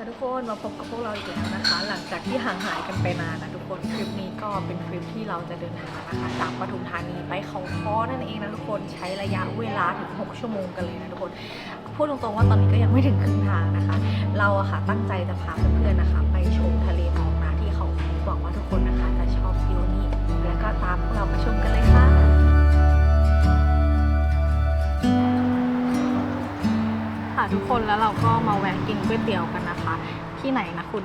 ค่ะทุกคนมาพบกับพวกเราอีกแล้วนะคะ หลังจากที่ห่างหายกันไปนานนะทุกคนคลิปนี้ก็เป็นคลิปที่เราจะเดินทางนะคะจากปทุมธานีไปเขาค้อนั่นเองนะทุกคนใช้ระยะเวลาถึง 6 ชั่วโมงกันเลยนะทุกคนพูดตรงๆว่าตอนนี้ก็ยังไม่ถึงครึ่งทางนะคะ เราอะค่ะตั้งใจจะพาเพื่อนๆนะคะ ไปชมทะเลหมอกนะที่เขาค้อหวังว่าทุกคนนะคะ ค่ะทุกคนแล้วเราก็มาแวะกินก๋วยเตี๋ยวกันนะคะ ที่ไหนนะคุณ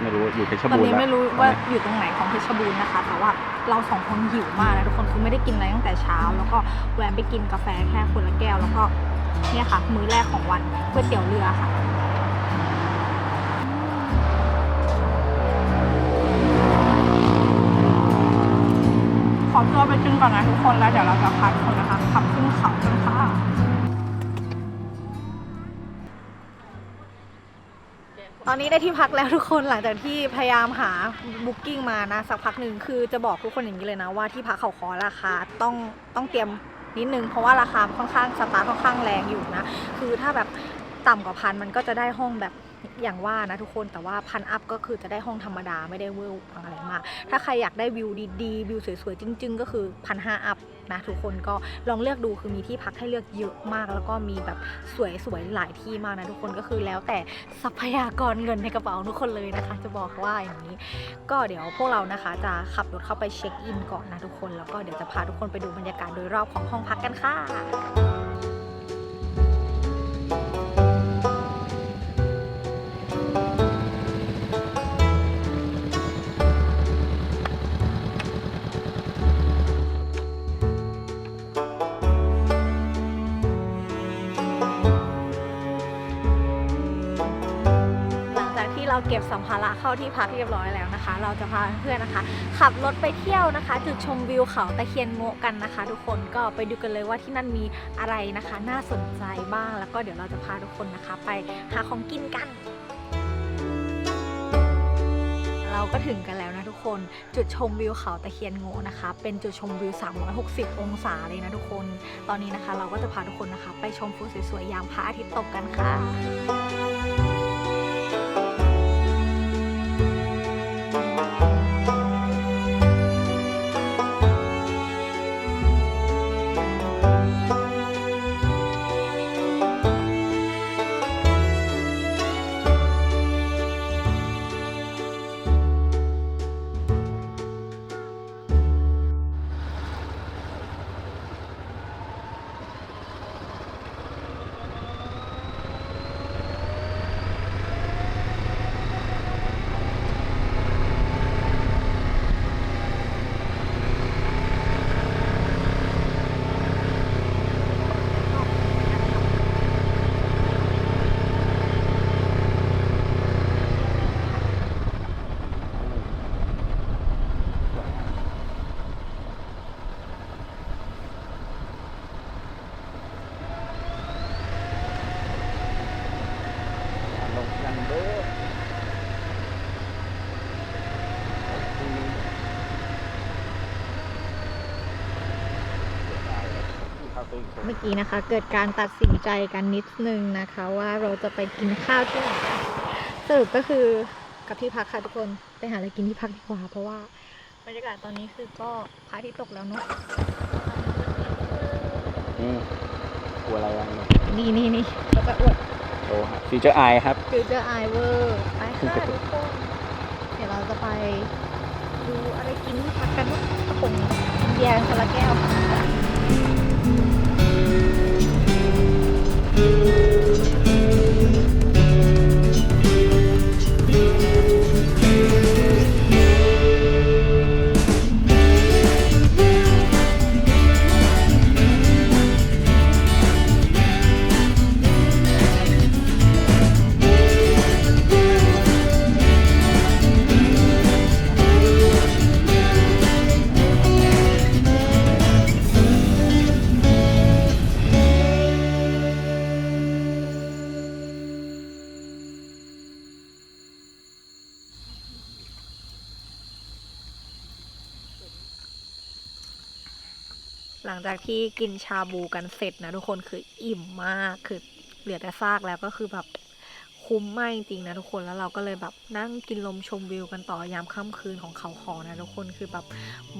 ไม่รู้อยู่เพชรตอนบูรนี้ณ์ไม่รู้ว่าอยู่ตรงไหนของเพชรบูรณ์นะคะ แต่ว่าเราสองคนหิวมากนะทุกคนคือไม่ได้กินอะไรตั้งแต่เช้า แล้วก็แวะไปกินกาแฟแค่คนละแก้ว แล้วก็เนี่ยค่ะ มื้อแรกของวันก๋วยเตี๋ยวเรือค่ะขอตัวไปกินก่อนนะทุกคนแล้วเดี๋ยวเราจะพาทุกคนนะคะขับขึ้นเขากันค่ะต อนนี้ได้ที่พักแล้วทุกคนหลังจากที่พยายามหาบุ๊กิ้งมานะสักพักหนึ่งคือจะบอกทุกคนอย่างนี้เลยนะว่าที่พักเขาคอราคาต้องต้องเตรียมนิดนึงเพราะว่าราคาค่อนข้างสตาร์ค่อนข้างแรงอยู่นะ คือถ้าแบบต่ำกว่าพันมันก็จะได้ห้องแบบอย่างว่านะทุกคนแต่ว่าพันอัพก็คือจะได้ห้องธรรมดาไม่ได้เวอร์วังอะไรมาก ถ้าใครอยากได้วิวดีๆวิวสวยๆจริง ๆ ก็คือพันห้าอัพ นะทุกคนก็ลองเลือกดูคือมีที่พักให้เลือกเยอะมาก แล้วก็มีแบบสวยๆหลายที่มากนะทุกคนก็คือแล้วแต่ทรัพยากรเงินในกระเป๋าทุกคนเลยนะคะ จะบอกว่าอย่างนี้ ก็เดี๋ยวพวกเรานะคะจะขับรถเข้าไปเช็คอินก่อนนะทุกคนแล้วก็เดี๋ยวจะพาทุกคนไปดูบรรยากาศโดยรอบของห้องพักกันค่ะ เก็บสัมภาระเข้าที่พักเรียบร้อยแล้วนะคะ เราจะพาเพื่อนนะคะ ขับรถไปเที่ยวนะคะ จุดชมวิวเขาตะเคียนโงะกันนะคะ ทุกคนก็ไปดูกันเลยว่าที่นั่นมีอะไรนะคะ น่าสนใจบ้างแล้วก็เดี๋ยวเราจะพาทุกคนนะคะ ไปหาของกินกันเราก็ถึงกันแล้วนะทุกคนจุดชมวิวเขาตะเคียนโงนะคะ เป็นจุดชมวิว 360 องศาเลยนะทุกคน ตอนนี้นะคะเราก็จะพาทุกคนนะคะ ไปชมฟูสวยๆยามพระอาทิตย์ตกกันค่ะ เมื่อกี้นะคะ เกิดการตัดสินใจกันนิดนึงนะคะ ว่าเราจะไปกินข้าวที่ไหนสรุปก็คือกับที่พักค่ะทุกคนไปหาอะไรกินที่พักดีกว่า เพราะว่าบรรยากาศตอนนี้คือก็พระอาทิตย์ตกแล้วเนาะนี่กลัวอะไรอะนี่นี่นี่เราจะอวดโอ้ฟีเจอร์ไอครับ ฟิวเจอร์ไอเวอร์ไปค่ะทุกคนเดี๋ยวเราจะไปดูอะไรกินที่พักกันเนาะกระป๋องเบียร์คนละแก้ว ค่ะ หลังจากที่กินชาบูกันเสร็จนะทุกคนคืออิ่มมากคือเหลือแต่ซากแล้วก็คือแบบคุ้มมากจริงๆนะทุกคนแล้วเราก็เลยแบบนั่งกินลมชมวิวกันต่อยามค่ำคืนของเขาคอนะทุกคนคือแบบ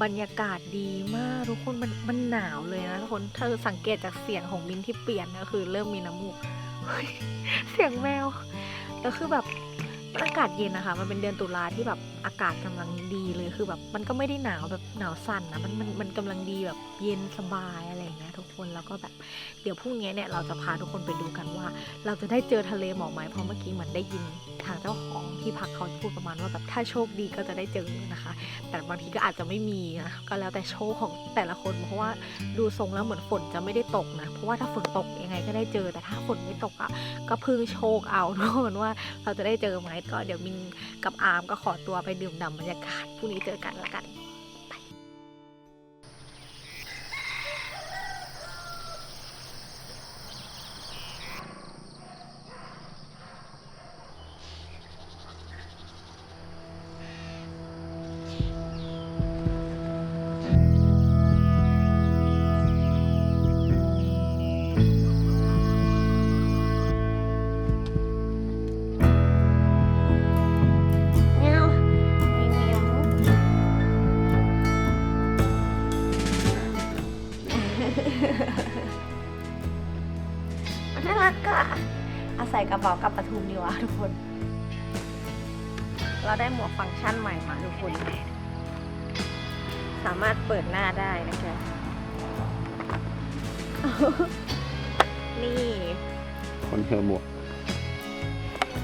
บรรยากาศดีมากทุกคนมันมันหนาวเลยนะทุกคนถ้าสังเกตจากเสียงของมินที่เปลี่ยนก็คือเริ่มมีน้ำมูกเสียงแมวแล้วคือแบบ อากาศเย็นนะคะ มันเป็นเดือนตุลาที่แบบอากาศกำลังดีเลยคือแบบมันก็ไม่ได้หนาวแบบหนาวสั่นนะมันมันมันกำลังดีแบบเย็นสบายอะไรอย่างเงี้ยทุกคนแล้วก็แบบเดี๋ยวพรุ่งนี้เนี่ยเราจะพาทุกคนไปดูกันว่า เราจะได้เจอทะเลหมอกไหมเพราะเมื่อกี้เหมือนได้ยินทางเจ้าของที่พักเขาพูดประมาณว่าแบบถ้าโชคดีก็จะได้เจอนะคะ แต่บางทีก็อาจจะไม่มีนะก็แล้วแต่โชคของแต่ละคนเพราะว่าดูทรงแล้วเหมือนฝนจะไม่ได้ตกนะเพราะว่าถ้าฝนตกยังไงก็ได้เจอ แต่ถ้าฝนไม่ตกอะก็พึ่งโชคเอาทุกคนว่าเราจะได้เจอไหมก็เดี๋ยวมินกับอาร์มก็ขอตัวไปดื่มด่ำบรรยากาศพรุ่งนี้เจอกันละกัน ทุมดีกว่าทุกคน เราได้หมวกฟังก์ชันใหม่มาทุกคน สามารถเปิดหน้าได้นะคะนี่ คนเฮอหมวก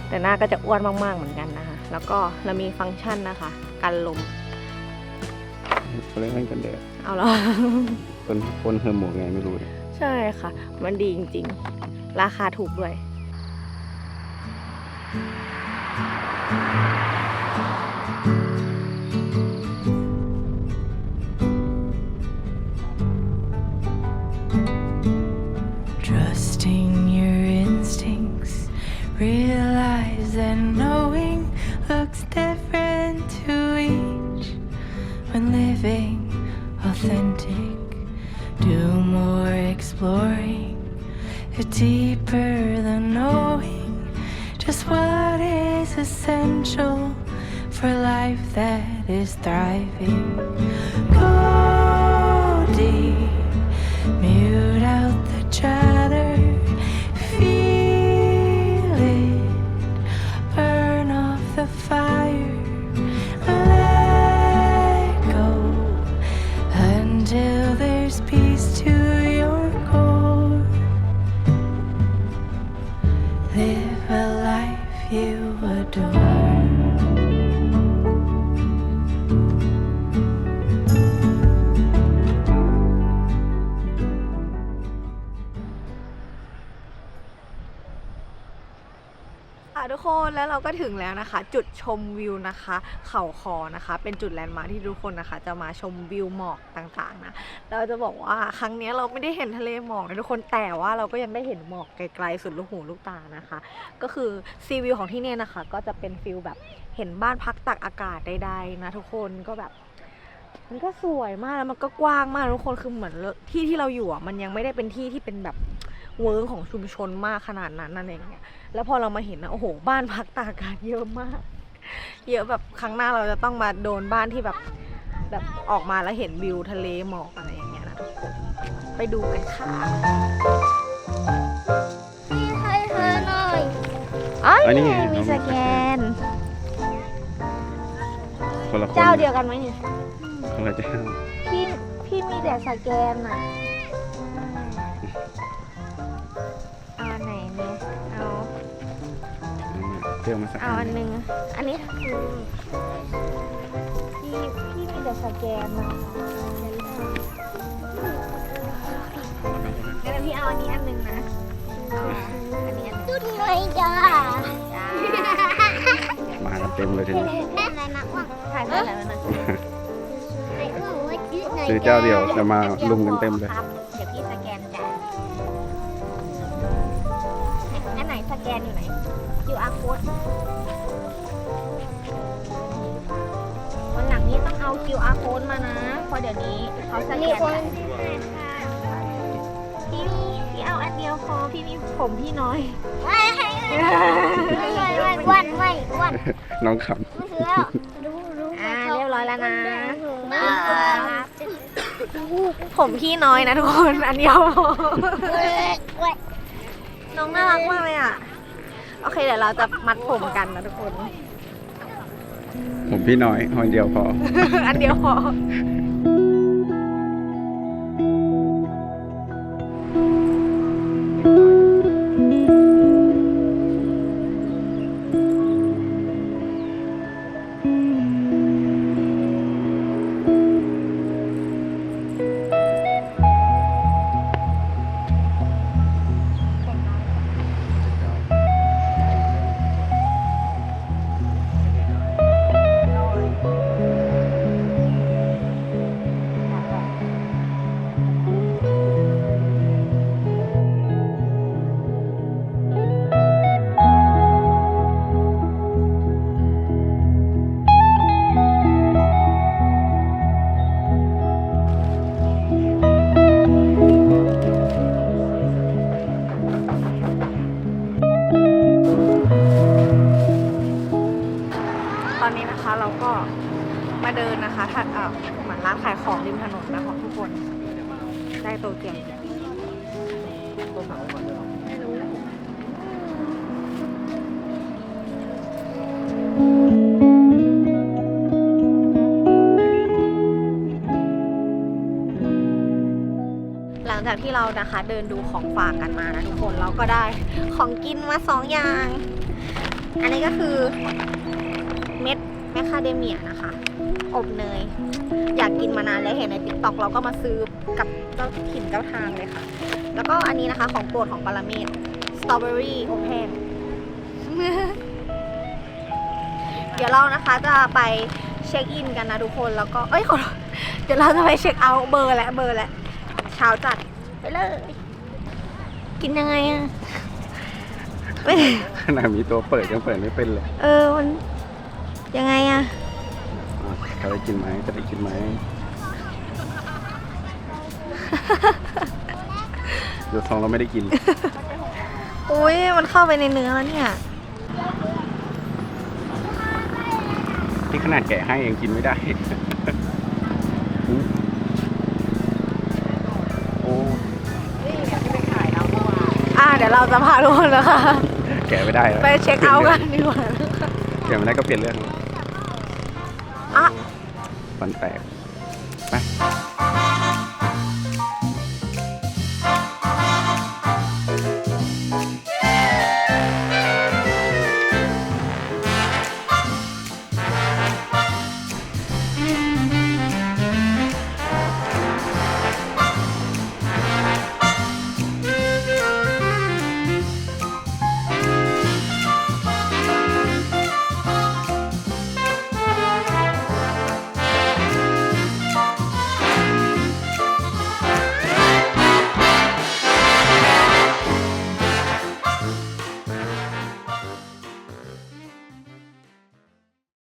แต่หน้าก็จะอ้วนมากๆเหมือนกันนะคะ แล้วก็เรามีฟังก์ชันนะคะ กันลม เขาเรียกให้กันแดดเอาเหรอคนคนเฮอหมวกไงไม่รู้เนี่ย ใช่ค่ะ มันดีจริงๆ ราคาถูกด้วย Trusting your instincts, realize that knowing looks different to each. When living authentic, do more exploring, it's deeper than knowing essential for life that is thriving. Go deep. Mute out the chatter, ก็ถึงแล้วนะคะ จุดชมวิวนะคะ เขาคอนะคะ เป็นจุดแลนด์มาร์คที่ทุกคนนะคะ จะมาชมวิวหมอกต่างๆนะเราจะบอกว่าครั้งนี้เราไม่ได้เห็นทะเลหมอกนะทุกคนแต่ว่าเราก็ยังได้เห็นหมอกไกลๆสุดลูกหูลูกตานะคะ ก็คือซีวิวของที่เนี่ยนะคะ ก็จะเป็นฟิลแบบเห็นบ้านพักตักอากาศใดๆนะทุกคนก็แบบมันก็สวยมากแล้วมันก็กว้างมากทุกคนคือเหมือนที่ที่เราอยู่อะมันยังไม่ได้เป็นที่ที่เป็นแบบ เวิร์กของชุมชนมากขนาดนั้นนั่นเองเนี่ยแล้วพอเรามาเห็นนะโอ้โห บ้านพักตากอากาศเยอะมาก เยอะแบบครั้งหน้าเราจะต้องมาโดนบ้านที่แบบแบบออกมาแล้วเห็นวิวทะเลหมอกอะไรอย่างเงี้ยนะทุกคนไปดูกันค่ะให้เธอหน่อยอ้ยอันนี้ไงมีสแกน คนละคนเจ้าเดียวกันไหมนี่ คนละเจ้าพี่พี่มีแต่สแกนอะ เที่ยวมาสักเอาอันหนึงอันนี้คือพี่พี่มีแต่สแกนนะคะงั้นพี่เอาอันนี้อันหนึงนะอันนี้อันหนึงจุดหน่อยจ้าจ้ามากันเต็มเลยทีนี้แม่อะไรมาอ้วงถ่ายเท่าไหร่แล้วนะไอ้อ้วงว่าจุดหน่อยซื้อเจ้าเดียวจะมาลุมกันเต็มเลย วันหลังนี้ต้องเอา QR code มานะเพราะเดี๋ยวนี้เขาสแกมีนคนพี่พี่เอาอันเดียวพอพี่มีผมพี่น้อยให้ให้ให้ไม่ไม่ไม่วันไม่วันน้องขไม่ถือแล้วรู้รู้อ่าเรียบร้อยแล้วนะ ผมพี่น้อยนะทุกคน อันเดียวพอน้องน่ารักมากเลยอะ โอเคเดี๋ยวเราจะมัดผมกันนะทุกคนำผมพี่น้อยหอยเดียวพอ อันเดียวพอ ร้านขายของริมถนนนะของทุกคน ได้โตเกียวหลังจากที่เรานะคะเดินดูของฝากกันมานะทุกคนเราก็ได้ของกินมาสองอย่าง อันนี้ก็คือเม็ดแมคคาเดเมียนะคะ อบเนย อยากกินมานานแล้วเห็นในติ๊กต็อกเราก็มาซื้อกับเจ้าถิ่นเจ้าทางเลยค่ะ แล้วก็อันนี้นะคะของโปรดของปาราเมดสตรอเบอรี่โอเพนเดี๋ยวเรานะคะจะไปเช็คอินกันนะทุกคนแล้วก็เอ้ยขอโทษเดี๋ยวเราจะไปเช็คเอาท์เบอร์และเบอร์และเช้าจัดไปเลย กินยังไงอะไม่ขนาดมีตัวเปิดยังเปิดไม่เป็นเลย เออมันยังไงอะอะ จะได้กินไหมจะได้กินไหมเดี๋ยวซองเราไม่ได้กิน อุ้ยมันเข้าไปในเนื้อแล้วเนี่ย ที่ขนาดแกะให้ยังกินไม่ได้ โอ้ อ่าเดี๋ยวเราจะพาทุกคนนะคะ แกะไม่ได้แล้วไปเช็คเอาท์กันดีกว่า แกะไม่ได้ก็เปลี่ยนเรื่องอะ ฟันแตกไป